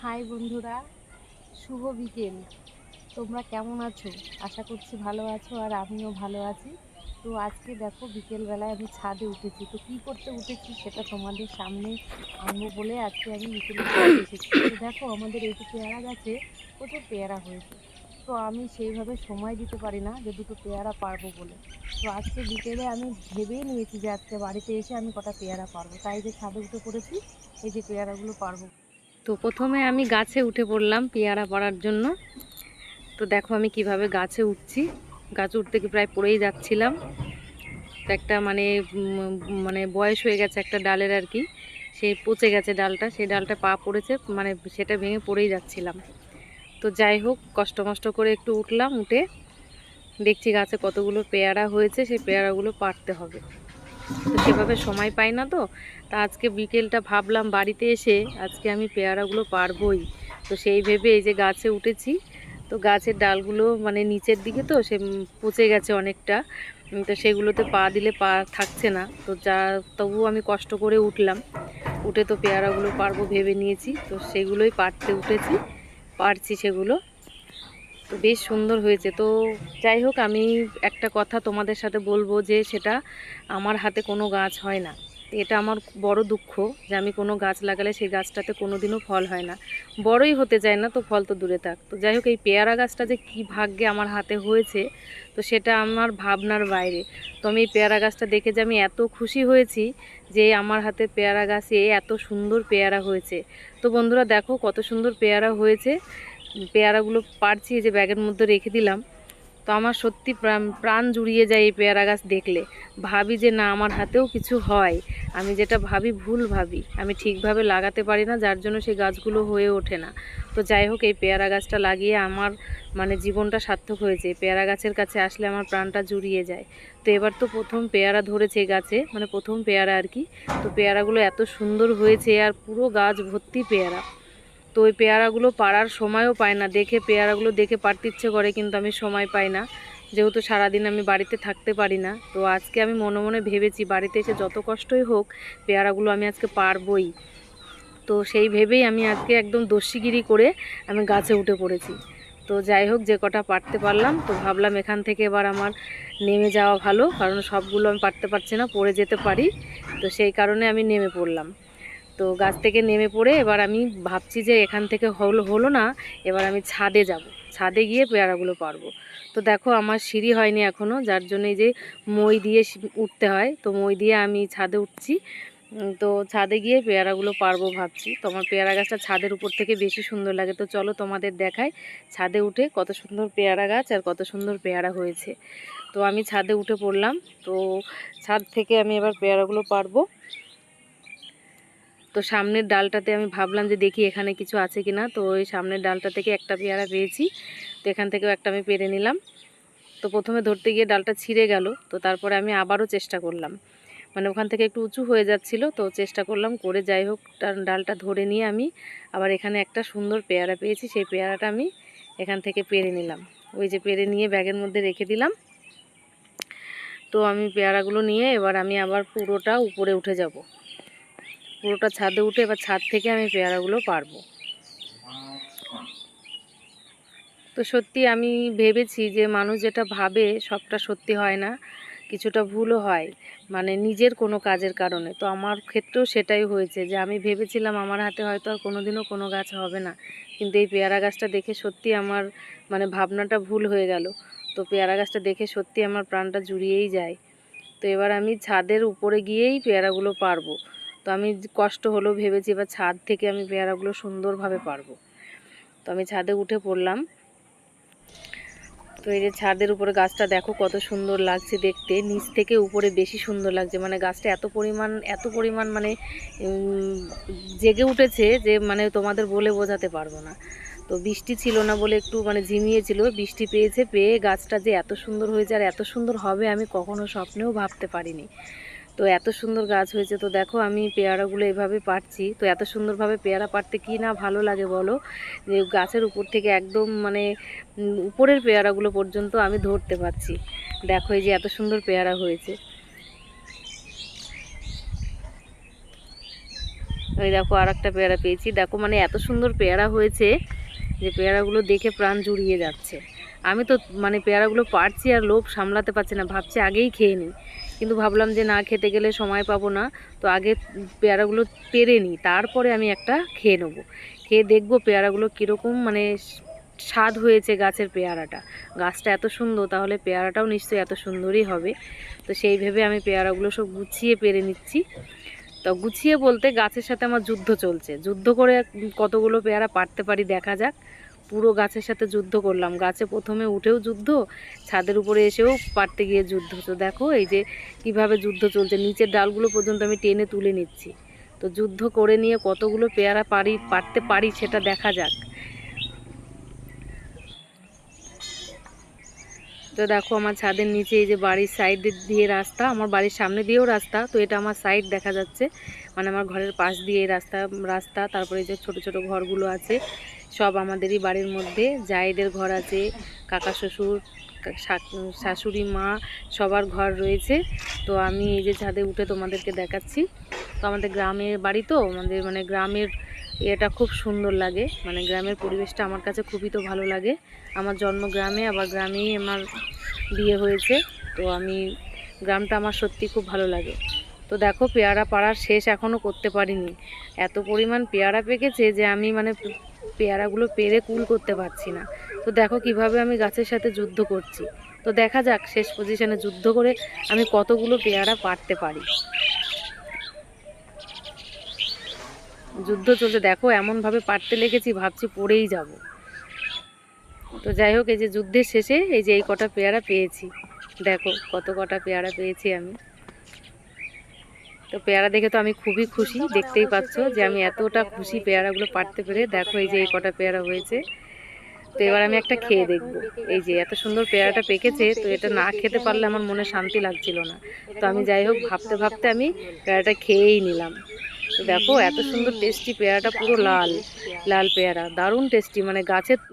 High বন্ধুরা, শুভ বিকেল। তোমরা কেমন আছো? আশা করছি ভালো আছো আর আমিও ভালো আছি। তো আজকে দেখো বিকেলবেলায় আমি ছাদে উঠেছি। তো কী করতে উঠেছি সেটা তোমাদের সামনে আনব বলে আজকে আমি বিকেলে এসেছি। তো দেখো আমাদের এই যে পেয়ারা গাছে প্রচুর পেয়ারা হয়েছে। তো আমি সেইভাবে সময় দিতে পারি না যে দুটো পেয়ারা পারব বলে। তো আজকে বিকেলে আমি ভেবেই নিয়েছি যে আজকে বাড়িতে এসে আমি কটা পেয়ারা পারব। তাই যে ছাদে উঠে পড়েছি, এই যে পেয়ারাগুলো পারব। তো প্রথমে আমি গাছে উঠে পড়লাম পেয়ারা পাড়ার জন্য। তো দেখো আমি কীভাবে গাছে উঠছি। গাছ উঠতে কি প্রায় পড়েই যাচ্ছিলাম। তো একটা মানে মানে বয়স হয়ে গেছে একটা ডালের আর কি। সেই পচে গেছে ডালটা সেই ডালটা পা পড়েছে মানে সেটা ভেঙে পড়েই যাচ্ছিলাম। তো যাই হোক, কষ্ট মষ্ট করে একটু উঠলাম, উঠে দেখছি গাছে কতগুলো পেয়ারা হয়েছে, সেই পেয়ারাগুলো পাড়তে হবে। তো সেভাবে সময় পাই না তো। তা আজকে বিকেলটা ভাবলাম বাড়িতে এসে আজকে আমি পেয়ারাগুলো পারবই। তো সেই ভেবে এই যে গাছে উঠেছি, তো গাছের ডালগুলো মানে নিচের দিকে তো সে পচে গেছে অনেকটা। তো সেগুলোতে পা দিলে পা থাকছে না। তো যা তবুও আমি কষ্ট করে উঠলাম। উঠে তো পেয়ারাগুলো পারব ভেবে নিয়েছি। তো সেগুলোই পারতে উঠেছি, পারছি সেগুলো। তো বেশ সুন্দর হয়েছে। তো যাই হোক, আমি একটা কথা তোমাদের সাথে বলব যে, সেটা আমার হাতে কোনো গাছ হয় না। এটা আমার বড় দুঃখ যে, আমি কোনো গাছ লাগালে সেই গাছটাতে কোনো দিনও ফল হয় না। বড়ই হতে চায় না, তো ফল তো দূরে থাক। তো যাই হোক, এই পেয়ারা গাছটা যে কী ভাগ্যে আমার হাতে হয়েছে, তো সেটা আমার ভাবনার বাইরে। তো আমি এই পেয়ারা গাছটা দেখে যে, আমি এত খুশি হয়েছি যে, আমার হাতে পেয়ারা গাছে এত সুন্দর পেয়ারা হয়েছে। তো বন্ধুরা, দেখো কত সুন্দর পেয়ারা হয়েছে। পেয়ারাগুলো পারছি যে ব্যাগের মধ্যে রেখে দিলাম। তো আমার সত্যি প্রাণ জুড়িয়ে যায় এই পেয়ারা গাছ দেখলে। ভাবি যে না, আমার হাতেও কিছু হয়। আমি যেটা ভাবি ভুল ভাবি। আমি ঠিকভাবে লাগাতে পারি না, যার জন্য সেই গাছগুলো হয়ে ওঠে না। তো যাই হোক, এই পেয়ারা গাছটা লাগিয়ে আমার মানে জীবনটা সার্থক হয়েছে। পেয়ারা গাছের কাছে আসলে আমার প্রাণটা জুড়িয়ে যায়। তো এবার তো প্রথম পেয়ারা ধরেছে গাছে মানে প্রথম পেয়ারা আর কি। তো পেয়ারাগুলো এত সুন্দর হয়েছে আর পুরো গাছ ভর্তি পেয়ারা। তো ওই পেয়ারাগুলো পাড়ার সময়ও পায় না। দেখে পেয়ারাগুলো দেখে পারতে ইচ্ছে করে, কিন্তু আমি সময় পাই না। যেহেতু সারাদিন আমি বাড়িতে থাকতে পারি না। তো আজকে আমি মনে মনে ভেবেছি, বাড়িতে এসে যত কষ্টই হোক, পেয়ারাগুলো আমি আজকে পারবই তো সেই ভেবেই আমি আজকে একদম দস্যিগিরি করে আমি গাছে উঠে পড়েছি। তো যাই হোক, যে কটা পারতে পারলাম, তো ভাবলাম এখান থেকে এবার আমার নেমে যাওয়া ভালো, কারণ সবগুলো আমি পারতে পারছি না, পড়ে যেতে পারি। তো সেই কারণে আমি নেমে পড়লাম। তো গাছ থেকে নেমে পড়ে এবার আমি ভাবছি যে এখান থেকে হলো হলো না, এবার আমি ছাদে যাব। ছাদে গিয়ে পেয়ারাগুলো পারব তো দেখো আমার সিঁড়ি হয়নি এখনও যার জন্য যে মই দিয়ে উঠতে হয়। তো মই দিয়ে আমি ছাদে উঠছি। তো ছাদে গিয়ে পেয়ারাগুলো পারব ভাবছি। তো আমার পেয়ারা গাছটা ছাদের উপর থেকে বেশি সুন্দর লাগে। তো চলো তোমাদের দেখাই ছাদে উঠে কত সুন্দর পেয়ারা গাছ আর কত সুন্দর পেয়ারা হয়েছে। তো আমি ছাদে উঠে পড়লাম। তো ছাদ থেকে আমি এবার পেয়ারাগুলো পারব তো সামনের ডালটাতে আমি ভাবলাম যে দেখি এখানে কিছু আছে কি না তো ওই সামনের ডালটা থেকে একটা পেয়ারা পেয়েছি। তো এখান থেকেও একটা আমি পেরে নিলাম। তো প্রথমে ধরতে গিয়ে ডালটা ছিঁড়ে গেল। তো তারপরে আমি আবারও চেষ্টা করলাম। মানে ওখান থেকে একটু উঁচু হয়ে যাচ্ছিল। তো চেষ্টা করলাম করে যাই হোক ডাল- ডালটা ধরে নিয়ে আমি আবার এখানে একটা সুন্দর পেয়ারা পেয়েছি। সেই পেয়ারাটা আমি এখান থেকে পেরে নিলাম। ওই যে পেরে নিয়ে ব্যাগের মধ্যে রেখে দিলাম। তো আমি পেয়ারাগুলো নিয়ে এবার আমি আবার পুরোটা উপরে উঠে যাব। পুরোটা ছাদে উঠে এবার ছাদ থেকে আমি পেয়ারাগুলো পারব। তো সত্যি আমি ভেবেছি যে মানুষ যেটা ভাবে, সবটা সত্যি হয় না, কিছুটা ভুলও হয় মানে নিজের কোনো কাজের কারণে। তো আমার ক্ষেত্রেও সেটাই হয়েছে যে আমি ভেবেছিলাম আমার হাতে হয়তো আর কোনোদিনও কোনো গাছ হবে না। কিন্তু এই পেয়ারা গাছটা দেখে সত্যি আমার মানে ভাবনাটা ভুল হয়ে গেল। তো পেয়ারা গাছটা দেখে সত্যি আমার প্রাণটা জুড়িয়েই যায়। তো এবার আমি ছাদের উপরে গিয়েই পেয়ারাগুলো পারব। তো আমি কষ্ট হলেও ভেবেছি এবার ছাদ থেকে আমি পেয়ারাগুলো সুন্দরভাবে পারব। তো আমি ছাদে উঠে পড়লাম। তো এই যে ছাদের উপরে গাছটা দেখো কত সুন্দর লাগছে দেখতে। নিচ থেকে উপরে বেশি সুন্দর লাগছে। মানে গাছটা এত পরিমাণ এত পরিমাণ মানে জেগে উঠেছে যে মানে তোমাদের বলে বোঝাতে পারব না। তো বৃষ্টি ছিল না বলে একটু মানে ঝিমিয়েছিল বৃষ্টি পেয়েছে, পেয়ে গাছটা যে এত সুন্দর হয়েছে আর এত সুন্দর হবে আমি কখনো স্বপ্নেও ভাবতে পারিনি। তো এত সুন্দর গাছ হয়েছে। তো দেখো আমি পেয়ারাগুলো এভাবে পাড়ছি। তো এত সুন্দরভাবে পেয়ারা পাড়তে কি না ভালো লাগে বলো? যে গাছের উপর থেকে একদম মানে উপরের পেয়ারাগুলো পর্যন্ত আমি ধরতে পারছি। দেখো এই যে এত সুন্দর পেয়ারা হয়েছে। ওই দেখো আর একটা পেয়ারা পেয়েছি। দেখো মানে এত সুন্দর পেয়ারা হয়েছে যে পেয়ারাগুলো দেখে প্রাণ জুড়িয়ে যাচ্ছে। আমি তো মানে পেয়ারাগুলো পারছি আর লোভ সামলাতে পারছি না। ভাবছি আগেই খেয়ে নিই। কিন্তু ভাবলাম যে না খেতে গেলে সময় পাবো না, তো আগে পেয়ারাগুলো পেরে নিই, তারপরে আমি একটা খেয়ে নেব। খেয়ে দেখব পেয়ারাগুলো কীরকম মানে স্বাদ হয়েছে গাছের পেয়ারাটা। গাছটা এত সুন্দর, তাহলে পেয়ারাটাও নিশ্চয়ই এত সুন্দরই হবে। তো সেই ভেবে আমি পেয়ারাগুলো সব গুছিয়ে পেরে নিচ্ছি। তো গুছিয়ে বলতে গাছের সাথে আমার যুদ্ধ চলছে। যুদ্ধ করে কতগুলো পেয়ারা পারতে পারি দেখা যাক। পুরো গাছের সাথে যুদ্ধ করলাম। গাছে প্রথমে উঠেও যুদ্ধ, ছাদের উপরে এসেও পারতে গিয়ে যুদ্ধ। তো দেখো, এই যে কীভাবে যুদ্ধ চলছে, নিচের ডালগুলো পর্যন্ত আমি টেনে তুলে নিচ্ছি। তো যুদ্ধ করে নিয়ে কতগুলো পেয়ারা পারি, পারতে পারি সেটা দেখা যাক। তো দেখো আমার ছাদের নিচে এই যে বাড়ির সাইড দিয়ে রাস্তা, আমার বাড়ির সামনে দিয়েও রাস্তা, তো এটা আমার সাইড দেখা যাচ্ছে। মানে আমার ঘরের পাশ দিয়ে রাস্তা রাস্তা, তারপরে যে ছোট ছোট ঘরগুলো আছে, সব আমাদেরই বাড়ির মধ্যে। জায়েদের ঘর আছে, কাকা শ্বশুর শাশুড়ি, মা, সবার ঘর রয়েছে। তো আমি এই যে ছাদে উঠে তোমাদেরকে দেখাচ্ছি। তো আমাদের গ্রামের বাড়ি তো, আমাদের মানে গ্রামের এটা খুব সুন্দর লাগে। মানে গ্রামের পরিবেশটা আমার কাছে খুবই তো ভালো লাগে। আমার জন্ম গ্রামে, আবার গ্রামেই আমার বিয়ে হয়েছে। তো আমি, গ্রামটা আমার সত্যি খুব ভালো লাগে। তো দেখো, পেয়ারা পাড়ার শেষ এখনও করতে পারিনি। এত পরিমাণ পেয়ারা পেকেছে যে আমি মানে পেয়ারাগুলো পেরে কুল করতে পারছি না। তো দেখো কীভাবে আমি গাছের সাথে যুদ্ধ করছি। তো দেখা যাক, শেষ পজিশনে যুদ্ধ করে আমি কতগুলো পেয়ারা পারতে পারি। যুদ্ধ চলছে, দেখো এমনভাবে পারতে লেগেছি, ভাবছি পড়েই যাব। তো যাই হোক, এই যে যুদ্ধের শেষে এই যে এই কটা পেয়ারা পেয়েছি, দেখো কত কটা পেয়ারা পেয়েছি আমি। তো পেয়ারা দেখে তো আমি খুবই খুশি, দেখতেই পাচ্ছ যে আমি এতটা খুশি পেয়ারাগুলো পারতে পেরে, দেখো এই যে এই কটা পেয়ারা হয়েছে। তো এবার আমি একটা খেয়ে দেখব। এই যে এত সুন্দর পেয়ারাটা পেকেছে, তো এটা না খেতে পারলে আমার মনে শান্তি লাগছিল না। তো আমি যাই হোক, ভাবতে ভাবতে আমি পেয়ারাটা খেয়েই নিলাম। দেখো এত সুন্দর টেস্টি পেয়ারাটা পুরো লাল লাল পেয়ারা দারুণ টেস্টি মানে গাছের